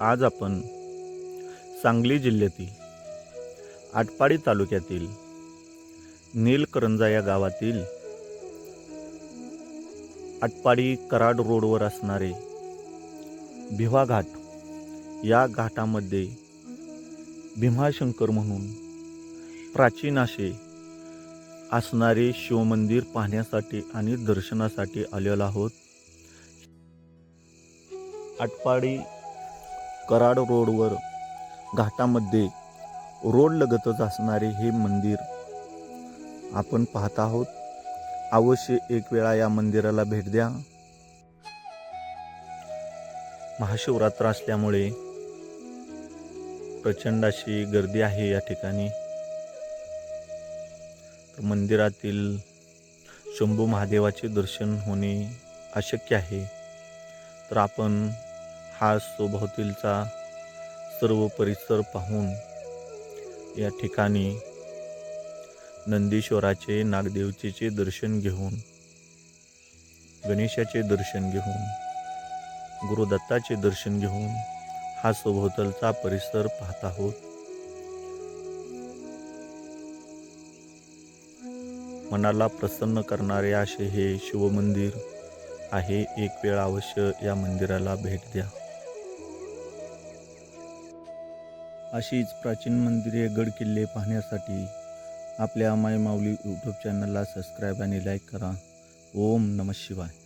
आज आपण सांगली जिल्ह्यातील आटपाडी तालुक्यातील नीलकरंजा या गावातील आटपाडी कराड रोडवर असणारे भिवा घाट या घाटामध्ये भीमाशंकर म्हणून प्राचीन असे असणारे शिवमंदिर पाहण्यासाठी आणि दर्शनासाठी आलेलो आहोत. आटपाडी कराड रोडवर घाटामध्ये रोड लगतच असणारे हे मंदिर आपण पाहत आहोत. अवश्य एक वेळा या मंदिराला भेट द्या. महाशिवरात्र असल्यामुळे प्रचंड अशी गर्दी आहे या ठिकाणी. मंदिरातील शंभू महादेवाचे दर्शन होणे अशक्य आहे. तर आपण आज सभोवतीलचा सर्व परिसर पाहून या ठिकाणी नंदीश्वराचे नागदेवतेचे दर्शन घेऊन गणेशाचे दर्शन घेऊन गुरुदत्ताचे दर्शन घेऊन हा सभोवतालचा परिसर पाहत आहोत. मनाला प्रसन्न करणारे असे हे शिवमंदिर आहे. एक वेळ अवश्य या मंदिराला भेट द्या. अशीच प्राचीन मंदिरे गड किल्ले पाहण्यासाठी आपल्या माय माऊली यूट्यूब चॅनलला सबस्क्राईब आणि लाईक करा. ओम नमः शिवाय.